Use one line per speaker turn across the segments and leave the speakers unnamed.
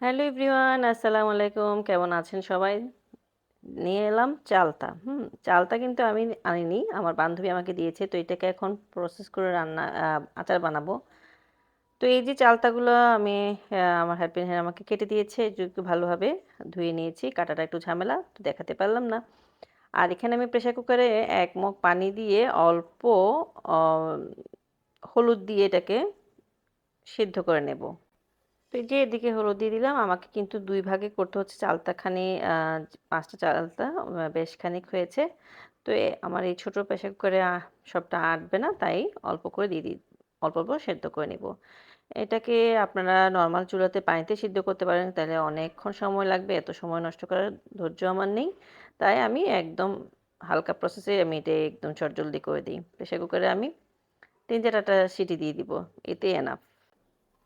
Hello everyone, আসসালামু আলাইকুম। কেমন আছেন সবাই? নিয়ে এলাম চালতা। হুম, চালতা কিন্তু আমি আনিনি, আমার বান্ধবী আমাকে দিয়েছে। তো এটাকে এখন প্রসেস করে রান্না আচার বানাবো। তো এই যে চালতাগুলো আমি আমার হাজবেন্ড হ্যাঁ আমাকে কেটে দিয়েছে একটু ভালোভাবে ধুয়ে নিয়েছি, কাটাটা একটু ঝামেলা, তো দেখাতে পারলাম না। আর এখানে আমি প্রেসার কুকারে এক মগ পানি দিয়ে অল্প হলুদ দিয়ে এটাকে সিদ্ধ করে নেব। তো যে এদিকে হলুদ দিয়ে দিলাম। আমাকে কিন্তু দুই ভাগে করতে হচ্ছে। চালতাখানি পাঁচটা চালতা বেশ খানিক হয়েছে। তো আমার এই ছোট প্রেসার কুকারে সবটা আটবে না, তাই অল্প করে দিয়ে দিই অল্প অল্প সেদ্ধ করে নিব। এটাকে আপনারা নর্মাল চুলাতে পানিতে সিদ্ধ করতে পারেন। তাহলে অনেকক্ষণ সময় লাগবে। এত সময় নষ্ট করার ধৈর্য আমার নেই। তাই আমি একদম হালকা প্রসেসে আমি এটা একদম চটজলদি করে দিই। প্রেসার কুকারে আমি তিন চারটা সিটি দিয়ে দিব। এতে এনাফ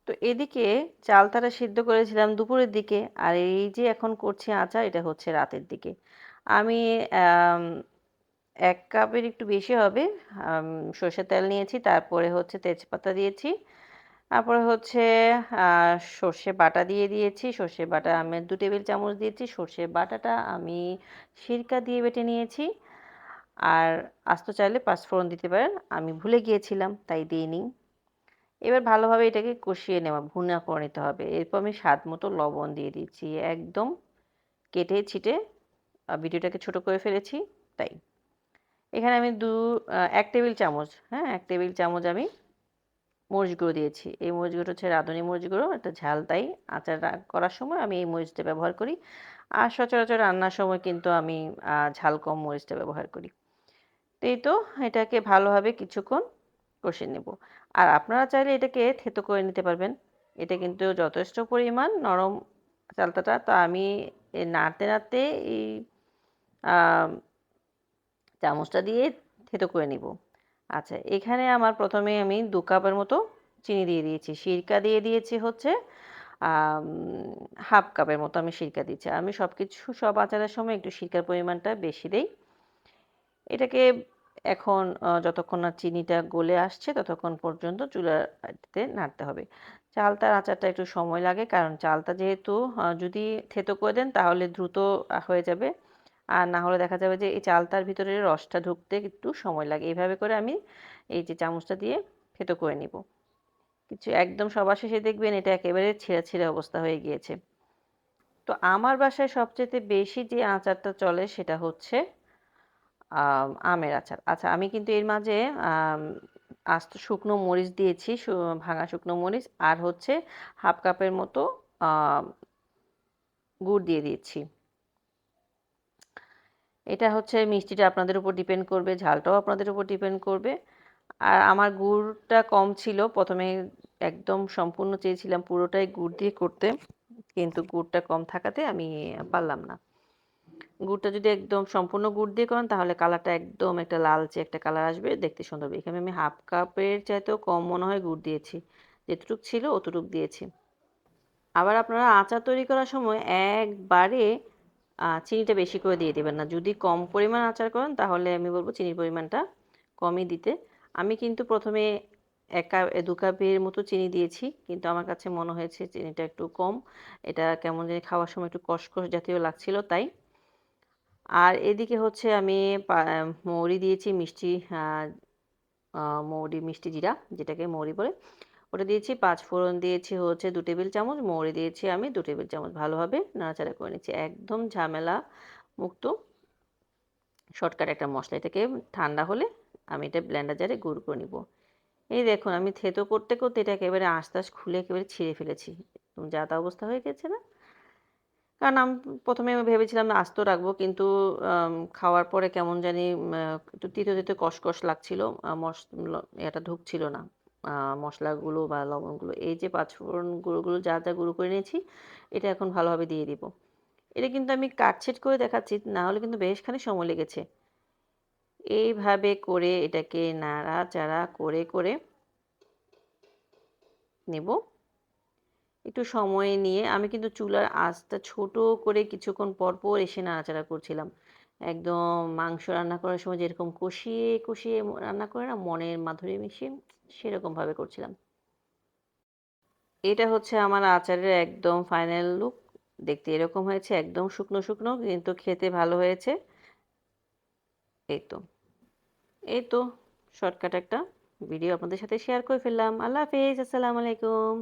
তো এদিকে চাল চালতাটা সিদ্ধ করেছিলাম দুপুরের দিকে, আর এই যে এখন করছি আচার, এটা হচ্ছে রাতের দিকে। আমি এক কাপের একটু বেশি হবে সর্ষের তেল নিয়েছি, তারপরে হচ্ছে তেজপাতা দিয়েছি, তারপরে হচ্ছে সর্ষে বাটা দিয়ে দিয়েছি, সর্ষে বাটা আমি দু টেবিল চামচ দিয়েছি সর্ষে বাটাটা আমি সিরকা দিয়ে বেটে নিয়েছি, আর আস্ত চাইলে পাঁচফোড়ন দিতে পারেন, আমি ভুলে গিয়েছিলাম, তাই দিইনি। এবার ভালোভাবে এটাকে কষিয়ে নেওয়া, ভুনা করে নিতে হবে। এরপর আমি স্বাদ মতো লবণ দিয়ে দিচ্ছি। একদম কেটে ছিটে ভিডিওটাকে ছোট করে ফেলেছি, তাই। এখানে আমি দু এক টেবিল চামচ হ্যাঁ এক টেবিল চামচ আমি মরিচ গুঁড়ো দিয়েছি। এই মরিচ গুঁড়ো হচ্ছে রাঁধুনি মরিচ গুঁড়ো, একটা ঝাল তাই আচার করার সময় আমি এই মরিচটা ব্যবহার করি। আর সচরাচর রান্নার সময় কিন্তু আমি ঝাল কম মরিচটা ব্যবহার করি। এই তো, এটাকে ভালোভাবে কিছুক্ষণ কষে নেব। আর আপনারা চাইলে এটাকে থেতো করে নিতে পারবেন। এটা কিন্তু যথেষ্ট পরিমাণ নরম চালতাটা। তো আমি নাড়তে নাড়তে এই চামচটা দিয়ে থেতো করে নিব। আচ্ছা এখানে আমার প্রথমে আমি দু কাপের মতো চিনি দিয়ে দিয়েছি। সিরকা দিয়ে দিয়েছি হচ্ছে হাফ কাপের মতো আমি সিরকা দিচ্ছি আমি সব কিছু সব আচারের সময় একটু সিরকার পরিমাণটা বেশি দেই। এটাকে এখন যতক্ষণ না চিনিটা গলে আসছে, ততক্ষণ পর্যন্ত চুলাতে নাড়তে হবে। চালতার আচারটা একটু সময় লাগে, কারণ চালটা যেহেতু যদি থেতো করে দেন তাহলে দ্রুত হয়ে যাবে। আর না হলে দেখা যাবে যে এই চালতার ভিতরে রসটা ঢুকতে একটু সময় লাগে। এইভাবে করে আমি এই যে চামচটা দিয়ে থেতো করে নিব। কিছু একদম সবার শেষে দেখবেন এটা একেবারে ছেঁড়া ছেঁড়া অবস্থা হয়ে গিয়েছে। তো আমার বাসায় সবচেয়ে বেশি যে আচারটা চলে সেটা হচ্ছে আমের আচার। আচ্ছা আমি কিন্তু এর মাঝে আস্ত শুকনো মরিচ দিয়েছি ভাঙা শুকনো মরিচ, আর হচ্ছে হাফ কাপের মতো গুড় দিয়ে দিয়েছি। এটা হচ্ছে মিষ্টিটা আপনাদের উপর ডিপেন্ড করবে, ঝালটাও আপনাদের উপর ডিপেন্ড করবে। আর আমার গুড়টা কম ছিল, প্রথমে একদম সম্পূর্ণ চেয়েছিলাম পুরোটাই গুড় দিয়ে করতে, কিন্তু গুড়টা কম থাকাতে আমি পারলাম না। গুড়টা যদি একদম সম্পূর্ণ গুড় দিয়ে করেন, তাহলে কালারটা একদম একটা লালচে একটা কালার আসবে, দেখতে সুন্দর হবে। এখানে আমি হাফ কাপের চাইতেও কম মনে হয় গুড় দিয়েছি, যেটুক ছিল অতটুক দিয়েছি। আবার আপনারা আচার তৈরি করার সময় একবারে চিনিটা বেশি করে দিয়ে দেবেন না। যদি কম পরিমাণ আচার করেন, তাহলে আমি বলব চিনির পরিমাণটা কমই দিতে। আমি কিন্তু প্রথমে এক কাপ দু কাপের মতো চিনি দিয়েছি, কিন্তু আমার কাছে মনে হয়েছে চিনিটা একটু কম। এটা কেমন জানি খাওয়ার সময় একটু কষকষ জাতীয় লাগছিল, তাই আর এদিকে হচ্ছে আমি মৌরি দিয়েছি মিষ্টি মৌরি মিষ্টি জিরা, যেটাকে মৌরি বলে। ওটা দিয়েছি পাঁচ ফোড়ন, দিয়েছি হচ্ছে দু টেবিল চামচ, মৌরি দিয়েছি আমি দু টেবিল চামচ। ভালোভাবে নাড়াচাড়া করে নিচ্ছি, একদম ঝামেলা মুক্ত। শর্টকাট একটা মশলা, এটাকে ঠান্ডা হলে আমি এটা ব্লেন্ডার জারে গুঁড়ো করে নিব। এই দেখুন, আমি থেতো করতে করতে এটা একেবারে আস্তে আস্তে খুলে একেবারে ছিঁড়ে ফেলেছি। যা তা অবস্থা হয়ে গেছে না? কারণ আমি, প্রথমে আমি ভেবেছিলাম আস্ত রাখব, কিন্তু খাওয়ার পরে কেমন জানি একটু তিতো তিতো কষকষ লাগছিল। মশ এটা ঢুকছিল না। মশলাগুলো বা লবণগুলো, এই যে পাঁচফোড়ন গুঁড়োগুলো, যা যা গুঁড়ো করে নিয়েছি, এটা এখন ভালোভাবে দিয়ে দিব। এটা কিন্তু আমি কাটছেট করে দেখাচ্ছি না হলে কিন্তু বেশখানি সময় লেগেছে। এইভাবে করে এটাকে নাড়াচাড়া করে করে, নেব। একটু সময় নিয়ে আমি কিন্তু চুলার আঁচটা ছোট করে কিছুক্ষণ পর পর এসে নাড়াচাড়া করছিলাম। একদম মাংস রান্না করার সময় যেরকম কষিয়ে কষিয়ে রান্না করে না মনের মাধুরী মিশিয়ে সেরকমভাবে করছিলাম। এটা হচ্ছে আমার আচারের একদম ফাইনাল লুক। দেখতে এরকম হয়েছে, একদম শুকনো শুকনো কিন্তু খেতে ভালো হয়েছে। এই তো এই তো শর্টকাট একটা ভিডিও আপনাদের সাথে শেয়ার করে ফেললাম। আল্লাহ হাফেজ, আসসালামু আলাইকুম।